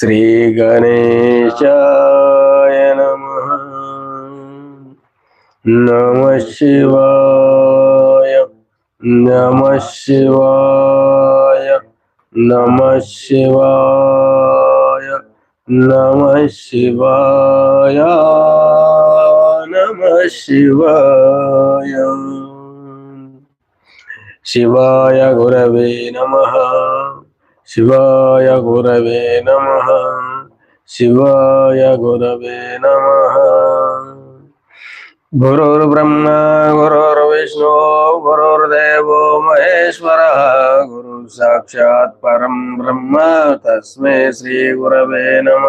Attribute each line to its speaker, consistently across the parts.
Speaker 1: श्रीगणेशाय नमः नमः शिवाय नमः शिवाय नमः शिवाय नमः शिवाय नमः शिवाय शिवाय गुरवे नमः శివాయ గురవే నమ. శివాయ గురవే నమ. గురుర్బ్రహ్మ గురుర్విష్ణు గురుర్దేవో మహేశ్వర. గురు సాక్షాత్ పరం బ్రహ్మ తస్మై శ్రీ గురవే నమ.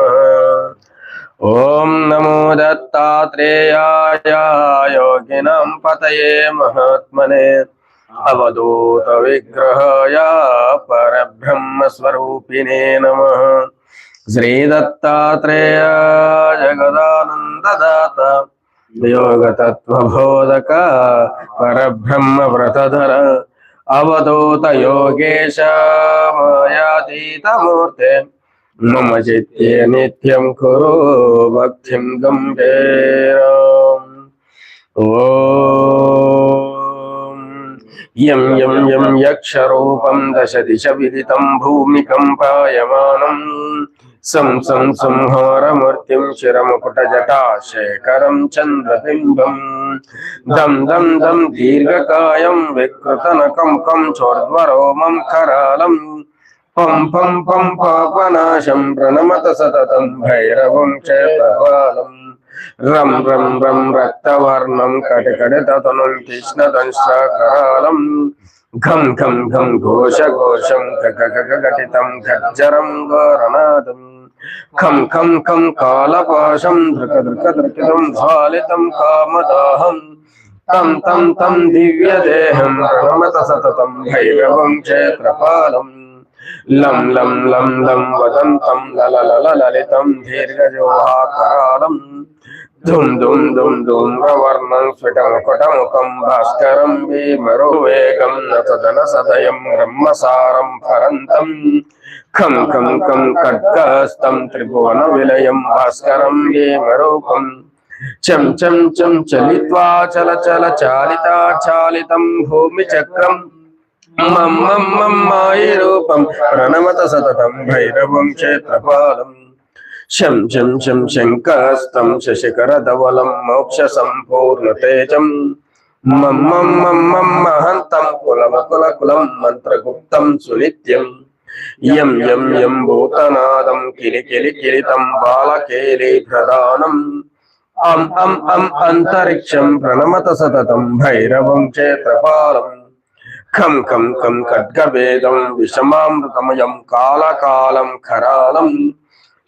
Speaker 1: ఓం నమో దత్తాత్రేయాయ. యోగినం పతయే మహాత్మనే. అవధూత విగ్రహాయ పరబ్రహ్మస్వరూపిణే నమ శ్రీ దత్తాత్రేయ జగదానందదాత యోగతత్వబోధక పరబ్రహ్మ వ్రతధర అవధూత యోగేశ మాయాతీతమూర్తే మమ చిత్తే నిత్యం కురు భక్తిం గంభీరం ఓ యం యం యం యక్షరూపం దశ దిశ విదితం భూమికంపాయమానం సం సం సంహారమూర్తిం శిరముకుటజటా శేఖరం చంద్రబింబం దం దం దం దీర్ఘకాయం వికృతనకం కం చోర్ధ్వరోమం కరాలం పం పం పం పాపనాశం ప్రణమత సతతం భైరవం క్షేత్రపాలం రం రం రం రక్తవర్ణం కటకటతనుం కృష్ణదంశాకరాళం ఘం ఘం ఘం ఘోష ఘోషం కకకటితం ఖజ్జరం ఘోరనాదం. ఖం ఖం ఖం కాళపాశం దృక దృక దృకితం భాలితం కామదాహం. తం తం తం దివ్యదేహం ప్రణమత సతతం భైరవం క్షేత్రపాలం. లం లం లం లం వదంతం లలలల దీర్ఘజోహాకరాళం ధుం ధుం ధుం ధూమ్రవర్ణం స్ఫుటముకుటముఖం భాస్కరం భీమరువేగం నతదన సదయం బ్రహ్మసారం ఫరంతం ఖం ఖం ఖం ఖడ్గస్తం త్రిభువన విలయం భాస్కరం భీమరూపం చం చం చం చలిత్వా చల చల చాలిత చాలితం భూమి చక్రం మం మం మం మాయి రూపం ప్రణమత సతతం భైరవం క్షేత్రపాలం శం శం శం శంకస్తం శశిఖరధవలం మోక్ష సంపూర్ణ తేజం మహంతం కులమ కుల కులం మంత్రగుప్తం సునిత్యం. యం యం యం భూతనాదం కిలి కిలి కిలితం బాలకేలి ప్రధానం అం అం అం అంతరిక్షం ప్రణమత సతతం భైరవం క్షేత్రపాలం. ఖం ఖం ఖం ఖడ్గవేదం విషమామృతమయం కాలకాలం ఖరాళం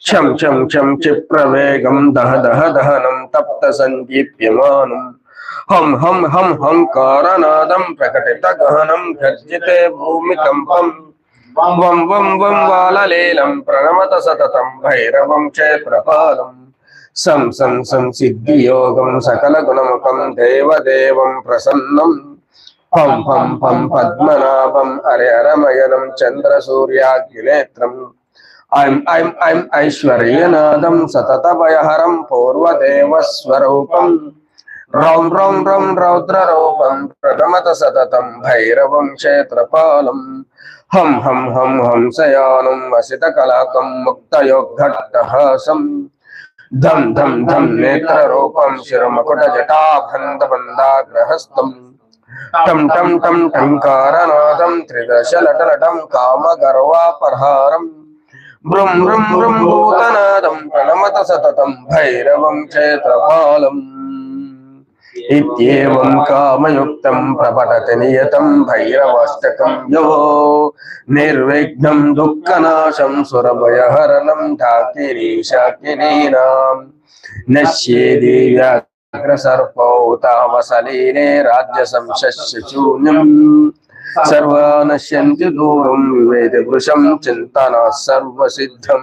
Speaker 1: క్షం క్షం క్షం క్షిప్రవేగం దహ దహ దహనం తప్త సందీప్యమానం హం హం హం హం కారనాదం ప్రకటిత గహనం గర్జితే భూమి కంపం వం వం వం వాలలీలం ప్రణమత సతతం భైరవం క్షేత్రపాలం సం సం సం సిద్ధియోగం సకల గుణముఖం దేవదేవం ప్రసన్నం. పం పం పం పద్మనాభం హరే హరమయనం చంద్ర సూర్యాగ్నినేత్రం ఐం ఐం ఐం ఐశ్వర్యనాదం సతత భయహరం పూర్వదేవస్వరూపం. రౌం రౌం రౌం రౌద్రరూపం ప్రగమత సతతం భైరవం క్షేత్రపాలం. హం హం హం హంసయానం వసిత కలాకం ముక్తయోగ్గట్టహాసం ధం ధం ధం నేత్రరూపం శిరమకుట జటాభందబందాగ్రహస్తం టం టం టం టంకారనాదం త్రిదశ లటలటం కామగర్వాపహారం భృం భృం భృం భూతనాదం ప్రణమత సతతం భైరవం చేత్రపాలం ఇత్యేవం కామయుక్తం ప్రపటతి నియతం భైరవాష్టకం యో నిర్విఘ్నం దుఃఖనాశం సురభయహరణం ధాతిరీశాకిరీనాం నశ్యే దివ్యా అగ్రసర్పౌ తామసలీనే రాజ్య సంశూన్యం సర్వానశ్యంతి దూరం వివేద వృషం చింతన సర్వసిద్ధం.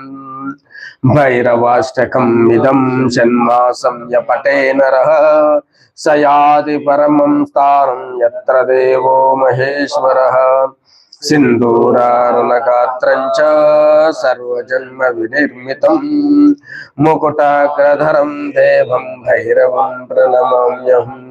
Speaker 1: భైరవాష్టకం ఇదం షణ్మాసం యపటే నర. సయాది పరమం స్థానం ఎత్ర దేవో మహేశ్వర. సింధూరారుణగాత్రం సర్వజన్మ వినిర్మితం. ముకుటాగ్రధరం దేవం భైరవం ప్రణమామ్యహం.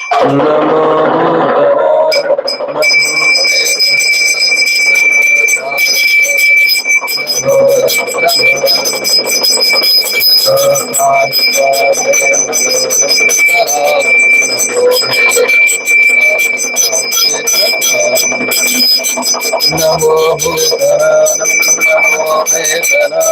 Speaker 1: Namo Buddha, Namo Buddha, Namo Buddha,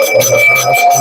Speaker 1: Oh, oh, oh.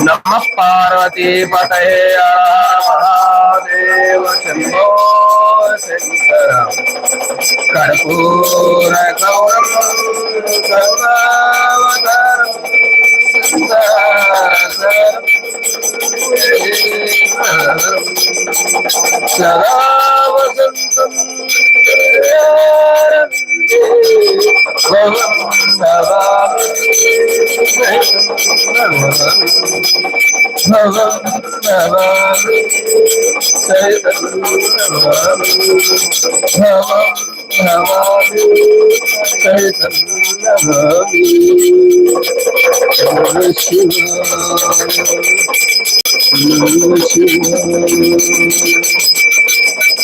Speaker 1: नमः पार्वती पतये महादेव शम्भो शङ्कर कर्पूर गौरं సదావసంతం శివ శివ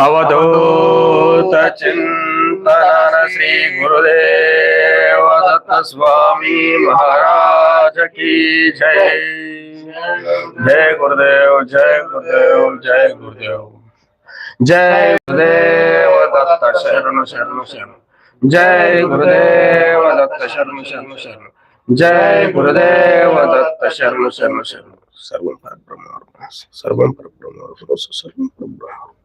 Speaker 1: अवधूत चिंतन श्री गुरुदेव दत्त स्वामी महाराज की जय। जय गुरुदेव जय गुरुदेव जय गुरुदेव। जय गुरुदेव दत्त शरण शरण शरण। जय गुरुदेव दत्त शरण शरण शरण। जय गुरुदेव दत्त शरण शरण शरण। सर्वं परब्रह्म सर्वं परब्रह्म सर्वं परब्रह्म।